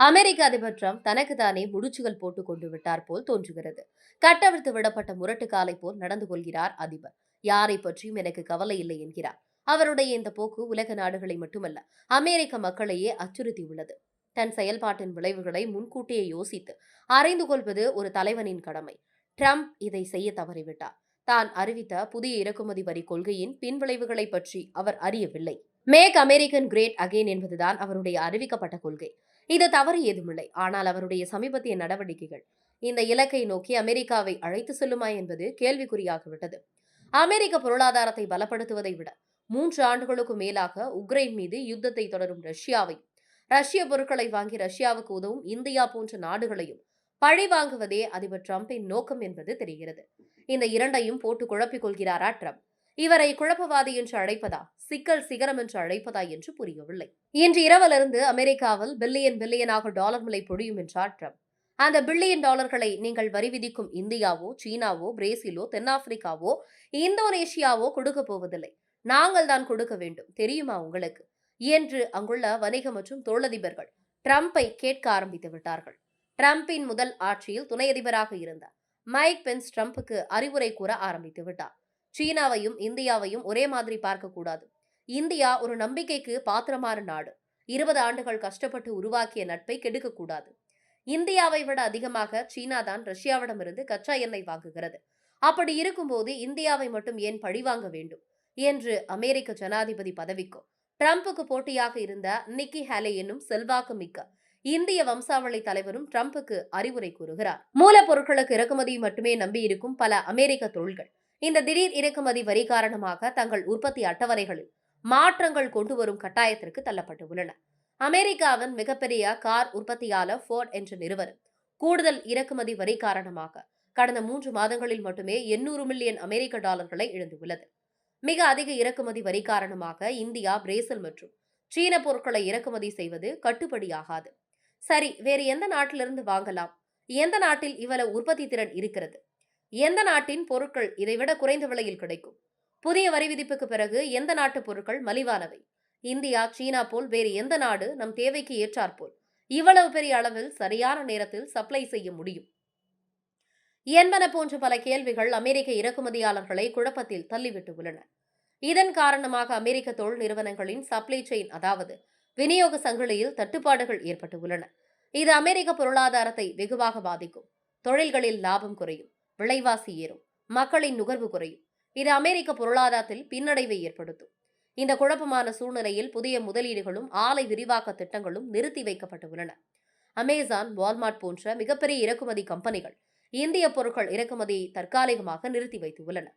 அமெரிக்க அதிபர் ட்ரம்ப் தனக்கு தானே முடிச்சுகள் போட்டுக் கொண்டு விட்டார் போல் தோன்றுகிறது. கட்டவிழ்த்து விடப்பட்ட முரட்டுக்காலை போல் நடந்து கொள்கிறார் அதிபர். யாரை பற்றியும் எனக்கு கவலை இல்லை என்கிறார். அவருடைய இந்த போக்கு உலக நாடுகளை மட்டுமல்ல அமெரிக்க மக்களையே அச்சுறுத்தியுள்ளது தன் செயல்பாட்டின் விளைவுகளை முன்கூட்டியே யோசித்து அறிந்து கொள்வது ஒரு தலைவனின் கடமை. ட்ரம்ப் இதை செய்ய தவறிவிட்டார். தான் அறிவித்த புதிய இறக்குமதி வரி கொள்கையின் பின்விளைவுகளை பற்றி அவர் அறியவில்லை. மேக் அமெரிக்கன் கிரேட் அகெயின் என்பதுதான் அவருடைய அறிவிக்கப்பட்ட கொள்கை. இது தவறு ஏதுமில்லை. ஆனால் அவருடைய சமீபத்திய நடவடிக்கைகள் இந்த இலக்கை நோக்கி அமெரிக்காவை அழைத்து செல்லுமா என்பது கேள்விக்குறியாகிவிட்டது. அமெரிக்க பொருளாதாரத்தை பலப்படுத்துவதை விட மூன்று ஆண்டுகளுக்கு மேலாக உக்ரைன் மீது யுத்தத்தை தொடரும் ரஷ்யாவை ரஷ்ய பொருட்களை வாங்கி ரஷ்யாவுக்கு உதவும் இந்தியா போன்ற நாடுகளையும் பழி வாங்குவதே அதிபர் டிரம்பின் நோக்கம் என்பது தெரிகிறது. இந்த இரண்டையும் போட்டு குழப்பிக் கொள்கிறாரா ட்ரம்ப்? இவரை குழப்பவாதி என்று அழைப்பதா? சிக்கல் சிகரம் என்று அழைப்பதா என்று புரியவில்லை. இன்று இரவிலிருந்து அமெரிக்காவில் பில்லியன் பில்லியனாக டாலர் விலை பொழியும் என்றார் ட்ரம்ப். அந்த பில்லியன் டாலர்களை நீங்கள் வரி விதிக்கும் இந்தியாவோ சீனாவோ பிரேசிலோ தென்னாப்பிரிக்காவோ இந்தோனேஷியாவோ கொடுக்க போவதில்லை. நாங்கள் தான் கொடுக்க வேண்டும். தெரியுமா உங்களுக்கு? என்று அங்குள்ள வணிக மற்றும் தொழிலதிபர்கள் ட்ரம்பை கேட்க ஆரம்பித்து விட்டார்கள். ட்ரம்பின் முதல் ஆட்சியில் துணை அதிபராக இருந்த மைக் பென்ஸ் ட்ரம்ப்புக்கு அறிவுரை கூற ஆரம்பித்து விட்டார். சீனாவையும் இந்தியாவையும் ஒரே மாதிரி பார்க்கக்கூடாது. இந்தியா ஒரு நம்பிக்கைக்கு பாத்திரமான நாடு. இருபது ஆண்டுகள் கஷ்டப்பட்டு உருவாக்கிய நட்பை கெடுக்கக்கூடாது. இந்தியாவை விட அதிகமாக சீனா தான் ரஷ்யாவிடமிருந்து கச்சா எண்ணெய் வாங்குகிறது. அப்படி இருக்கும்போது இந்தியாவை மட்டும் ஏன் பழிவாங்க வேண்டும்? என்று அமெரிக்க ஜனாதிபதி பதவிக்கும் ட்ரம்புக்கு போட்டியாக இருந்த நிக்கி ஹேலே என்னும் செல்வாக்கு மிக்க இந்திய வம்சாவளி தலைவரும் ட்ரம்புக்கு அறிவுரை கூறுகிறார். மூலப்பொருட்களுக்கு இறக்குமதி மட்டுமே நம்பியிருக்கும் பல அமெரிக்க தொழில்கள். இந்த திடீர் இறக்குமதி வரி காரணமாக தங்கள் உற்பத்தி அட்டவணைகளில் மாற்றங்கள் கொண்டு வரும் கட்டாயத்திற்கு தள்ளப்பட்டு உள்ளன அமெரிக்காவின் மிகப்பெரிய கார் உற்பத்தியாளர் ஃபோர்ட் என்ற நிறுவனம் கூடுதல் இறக்குமதி வரி காரணமாக கடந்த மூன்று மாதங்களில் மட்டுமே எண்ணூறு மில்லியன் அமெரிக்க டாலர்களை இழந்துள்ளது. மிக அதிக இறக்குமதி வரி காரணமாக இந்தியா பிரேசில் மற்றும் சீன பொருட்களை இறக்குமதி செய்வது கட்டுப்படியாகாது. சரி வேறு எந்த நாட்டிலிருந்து வாங்கலாம்? எந்த நாட்டில் இவ்வளவு உற்பத்தி திறன் இருக்கிறது? எந்த நாட்டின் பொருட்கள் இதைவிட குறைந்த விலையில் கிடைக்கும்? புதிய வரி விதிப்புக்கு பிறகு எந்த நாட்டு பொருட்கள் மலிவானவை? இந்தியா சீனா போல் வேறு எந்த நாடு நம் தேவைக்கு ஏற்றாற்போல் இவ்வளவு பெரிய அளவில் சரியான நேரத்தில் சப்ளை செய்ய முடியும்? என்பன போன்ற பல கேள்விகள் அமெரிக்க இறக்குமதியாளர்களை குழப்பத்தில் தள்ளிவிட்டு உள்ளன. இதன் காரணமாக அமெரிக்க தொழில் நிறுவனங்களின் சப்ளை செயின் அதாவது விநியோக சங்கிலியில் தட்டுப்பாடுகள் ஏற்பட்டு உள்ளன. இது அமெரிக்க பொருளாதாரத்தை வெகுவாக பாதிக்கும். தொழில்களில் லாபம் குறையும். விலைவாசி ஏறும். மக்களின் நுகர்வு குறையும். இது அமெரிக்க பொருளாதாரத்தில் பின்னடைவை ஏற்படுத்தும். இந்த குழப்பமான சூழ்நிலையில் புதிய முதலீடுகளும் ஆலை விரிவாக்க திட்டங்களும் நிறுத்தி வைக்கப்பட்டு உள்ளன. அமேசான் வால்மார்ட் போன்ற மிகப்பெரிய இறக்குமதி கம்பெனிகள் இந்திய பொருட்கள் இறக்குமதியை தற்காலிகமாக நிறுத்தி வைத்துள்ளன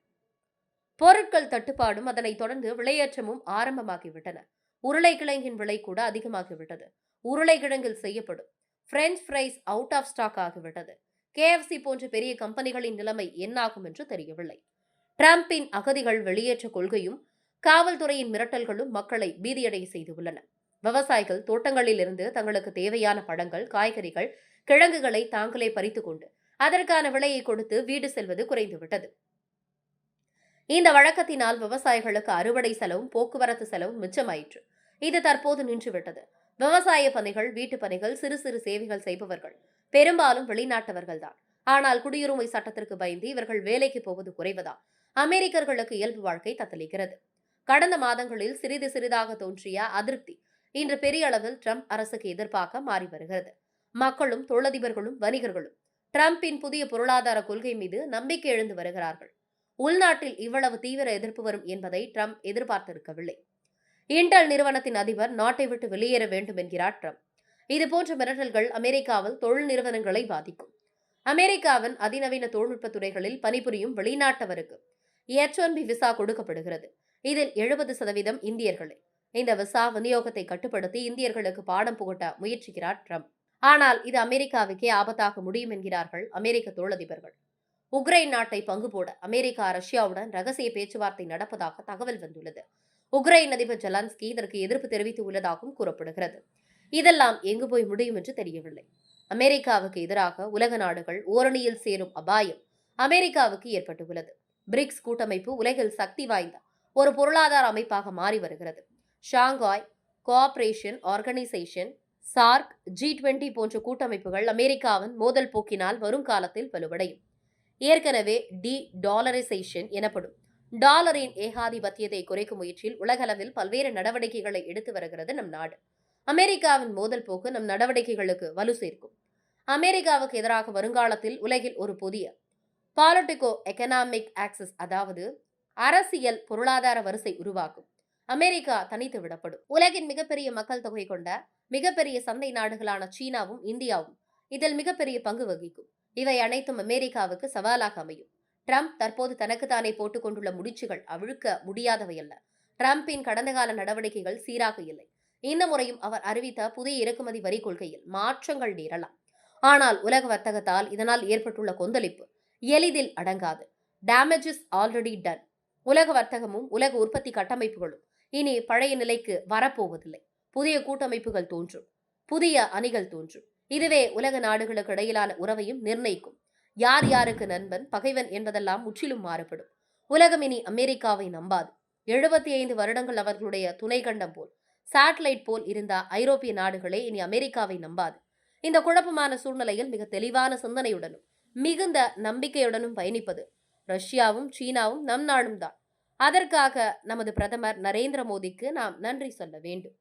பொருட்கள் தட்டுப்பாடும் அதனைத் தொடர்ந்து விலையேற்றமும் ஆரம்பமாகிவிட்டன. உருளைக்கிழங்கின் விலை கூட அதிகமாகிவிட்டது. உருளைக்கிழங்கில் செய்யப்படும் French fries out of stock ஆகிவிட்டது. கேஎஃப்சி போன்ற பெரிய கம்பெனிகளின் நிலைமை என்னாகும் என்று தெரியவில்லை. டிரம்பின் அகதிகள் வெளியேற்ற கொள்கையும் காவல்துறையின் மிரட்டல்களும் மக்களை பீதியடைய செய்துள்ளன. விவசாயிகள் தோட்டங்களிலிருந்து தங்களுக்கு தேவையான பழங்கள் காய்கறிகள் கிழங்குகளை தாங்களே பறித்துக் கொண்டு அதற்கான விலையை கொடுத்து வீடு செல்வது குறைந்துவிட்டது. இந்த வழக்கத்தினால் விவசாயிகளுக்கு அறுவடை செலவும் போக்குவரத்து செலவும் மிச்சமாயிற்று. இது தற்போது நின்றுவிட்டது. விவசாய பணிகள் வீட்டு பணிகள் சிறு சிறு சேவைகள் செய்பவர்கள் பெரும்பாலும் வெளிநாட்டவர்கள்தான். ஆனால் குடியுரிமை சட்டத்திற்கு பயந்து இவர்கள் வேலைக்கு போவது குறைவதால் அமெரிக்கர்களுக்கு இயல்பு வாழ்க்கை தத்தளிக்கிறது. கடந்த மாதங்களில் சிறிது சிறிதாக தோன்றிய அதிருப்தி இன்று பெரிய அளவில் ட்ரம்ப் அரசுக்கு எதிர்ப்பாக மாறி வருகிறது. மக்களும் தொழிலதிபர்களும் வணிகர்களும் டிரம்பின் புதிய பொருளாதார கொள்கை மீது நம்பிக்கை எழுந்து வருகிறார்கள். உள்நாட்டில் இவ்வளவு தீவிர எதிர்ப்பு வரும் என்பதை ட்ரம்ப் எதிர்பார்த்திருக்கவில்லை. இன்டெல் நிறுவனத்தின் அதிபர் நாட்டை விட்டு வெளியேற வேண்டும் என்கிறார் ட்ரம்ப். இதுபோன்ற மிரட்டல்கள் அமெரிக்காவில் தொழில் நிறுவனங்களை பாதிக்கும். அமெரிக்காவின் அதிநவீன தொழில்நுட்ப துறைகளில் பணிபுரியும் வெளிநாட்டவருக்கு எச் ஒன் பி விசா கொடுக்கப்படுகிறது. இதில் எழுபது சதவீதம் இந்தியர்களே. இந்த விசா விநியோகத்தை கட்டுப்படுத்தி இந்தியர்களுக்கு பாடம் புகட்ட முயற்சிக்கிறார் ட்ரம்ப். ஆனால் இது அமெரிக்காவுக்கே ஆபத்தாக முடியும் என்கிறார்கள் அமெரிக்க தொழிலதிபர்கள். உக்ரைன் நாட்டை பங்கு போட அமெரிக்கா ரஷ்யாவுடன் ரகசிய பேச்சுவார்த்தை நடப்பதாக தகவல் வந்துள்ளது. உக்ரைன் அதிபர் ஜெலன்ஸ்கி இதற்கு எதிர்ப்பு தெரிவித்து உள்ளதாகவும் கூறப்படுகிறது. இதெல்லாம் எங்கு போய் முடியும் என்று தெரியவில்லை. அமெரிக்காவுக்கு எதிராக உலக நாடுகள் ஓரணியில் சேரும் அபாயம் அமெரிக்காவுக்கு ஏற்பட்டுள்ளது. பிரிக்ஸ் கூட்டமைப்பு உலகில் சக்தி வாய்ந்த ஒரு பொருளாதார அமைப்பாக மாறி வருகிறது. Shanghai cooperation organisation SAARC G twenty போன்ற கூட்டமைப்புகள் அமெரிக்காவின் மோதல் போக்கினால் வரும் காலத்தில் வலுவடையும். ஏற்கனவே டி டாலரைசேஷன் எனப்படும் டாலரின் ஏகாதிபத்தியத்தை குறைக்கும் முயற்சியில் உலகளவில் பல்வேறு நடவடிக்கைகளை எடுத்து வருகிறது நம் நாடு. அமெரிக்காவின் மோதல் போக்கு நம் நடவடிக்கைகளுக்கு வலு சேர்க்கும். அமெரிக்காவுக்கு எதிராக வருங்காலத்தில் உலகில் ஒரு புதிய பாலிட்டிகோ எக்கனாமிக் ஆக்சஸ் அதாவது அரசியல் பொருளாதார வரிசை உருவாக்கும். அமெரிக்கா தனித்து விடப்படும். உலகின் மிகப்பெரிய மக்கள் தொகை கொண்ட மிகப்பெரிய சந்தை நாடுகளான சீனாவும் இந்தியாவும் இதில் மிகப்பெரிய பங்கு வகிக்கும். இவை அனைத்தும் அமெரிக்காவுக்கு சவாலாக அமையும். ட்ரம்ப் தற்போது தனக்குத்தானே தானே போட்டுக்கொண்டுள்ள முடிச்சுகள் அவிழ்க்க முடியாதவை அல்ல ட்ரம்பின் கடந்த கால நடவடிக்கைகள் சீராக இல்லை. இந்த முறையும் அவர் அறிவித்த புதிய இறக்குமதி வரி கொள்கையில் மாற்றங்கள் நேரலாம். ஆனால் உலக வர்த்தகத்தால் இதனால் ஏற்பட்டுள்ள கொந்தளிப்பு எளிதில் அடங்காது. டேமேஜ் இஸ் ஆல்ரெடி டன் உலக வர்த்தகமும் உலக உற்பத்தி கட்டமைப்புகளும் இனி பழைய நிலைக்கு வரப்போவதில்லை. புதிய கூட்டமைப்புகள் தோன்றும். புதிய அணிகள் தோன்றும். இதுவே உலக நாடுகளுக்கு இடையிலான உறவையும் நிர்ணயிக்கும். யார் யாருக்கு நண்பன் பகைவன் என்பதெல்லாம் முற்றிலும் மாறுபடும். உலகம் இனி அமெரிக்காவை நம்பாது. எழுபத்தி ஐந்து வருடங்கள் அவர்களுடைய துணை கண்டம் போல் சேட்டலைட் போல் இருந்த ஐரோப்பிய நாடுகளே இனி அமெரிக்காவை நம்பாது. இந்த குழப்பமான சூழ்நிலையில் மிக தெளிவான சிந்தனையுடனும் மிகுந்த நம்பிக்கையுடனும் பயணிப்பது ரஷ்யாவும் சீனாவும் நம் நாடும் தான். அதற்காக நமது பிரதமர் நரேந்திர மோடிக்கு நாம் நன்றி சொல்ல வேண்டும்.